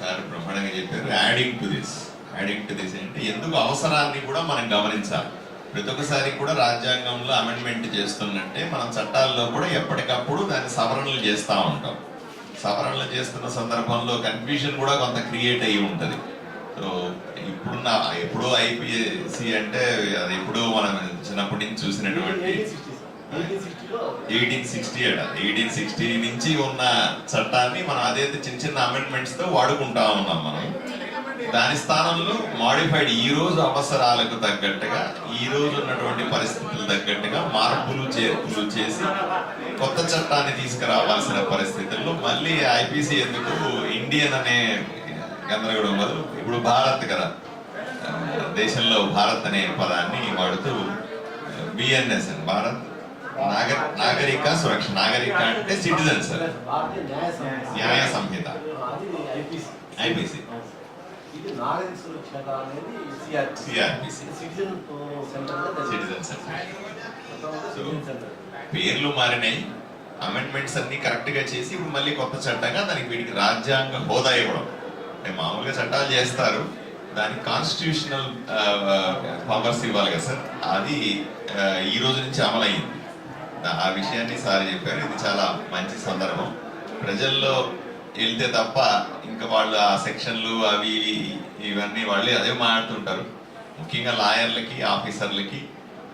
Sir బ్రహ్మాండంగా చెప్పారు. Adding to this adding to this అంటే ఎందుకు అవసరాన్ని కూడా మనం గమనించాలి. ప్రతి ఒక్కసారి కూడా రాజ్యాంగంలో అమెండ్మెంట్ చేస్తున్నట్టే మనం చట్టాల్లో కూడా ఎప్పటికప్పుడు దాన్ని సవరణలు చేస్తూ ఉంటాం. సవరణలు చేస్తున్న సందర్భంలో కన్ఫ్యూజన్ కూడా కొంత క్రియేట్ అయ్యి ఉంటుంది. సో ఇప్పుడున్న ఎప్పుడో ఐపీఎస్సి అంటే అది ఎప్పుడో మనం చిన్నప్పటి నుంచి చూసినటువంటి ఎయిటీన్ సిక్స్టీ ఎయిటీన్ సిక్స్టీ నుంచి ఉన్న చట్టాన్ని మనం అదైతే చిన్న చిన్న అమెండ్మెంట్స్తో వాడుకుంటా ఉన్నాం మనం. దాని స్థానంలో మాడిఫైడ్ ఈ రోజు అవసరాలకు తగ్గట్టుగా ఈ రోజు ఉన్నటువంటి పరిస్థితులు తగ్గట్టుగా మార్పులు చేర్పులు చేసి కొత్త చట్టాన్ని తీసుకురావాల్సిన పరిస్థితుల్లో మళ్ళీ ఐపీసీ ఎందుకు ఇండియన్ అనే గందరగోళం బదులు ఇప్పుడు భారత్ కదా. దేశంలో భారత్ అనే పదాన్ని వాడుతూ బిఎన్ఎస్ అని భారత్ నాగ నాగరిక సురక్ష నాగరిక అంటే సిటిజన్ సార్ న్యాయ సంహిత. ఐపీసీ. Citizen centre. పేర్లు మారినాయి. అమెండ్మెంట్స్ అన్ని కరెక్ట్గా చేసి ఇప్పుడు మళ్ళీ కొత్త చట్టంగా దానికి వీటికి రాజ్యాంగ హోదా ఇవ్వడం. అంటే మామూలుగా చట్టాలు చేస్తారు. దానికి కాన్స్టిట్యూషనల్ పవర్స్ ఇవ్వాలి కదా సార్ అది ఈ రోజు నుంచి అమలయ్యింది. ఆ విషయాన్ని సార్ చెప్పారు. ఇది చాలా మంచి సందర్భం. ప్రజల్లో వెళ్తే తప్ప ఇంకా వాళ్ళు ఆ సెక్షన్లు అవి ఇవన్నీ వాళ్ళు అదే మాట్లాడుతుంటారు. ముఖ్యంగా లాయర్లకి ఆఫీసర్లకి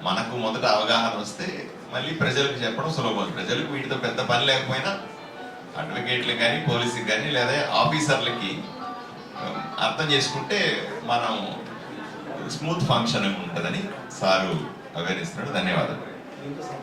మనకు మొదట అవగాహన వస్తే మళ్ళీ ప్రజలకు చెప్పడం సులభం. ప్రజలకు వీటితో పెద్ద పని లేకపోయినా అడ్వకేట్లకు కానీ పోలీసుకి కానీ లేదా ఆఫీసర్లకి అర్థం చేసుకుంటే మనం స్మూత్ ఫంక్షన్ ఉంటుందని సారు అవేర్ ఇస్తున్నాడు ధన్యవాదాలు.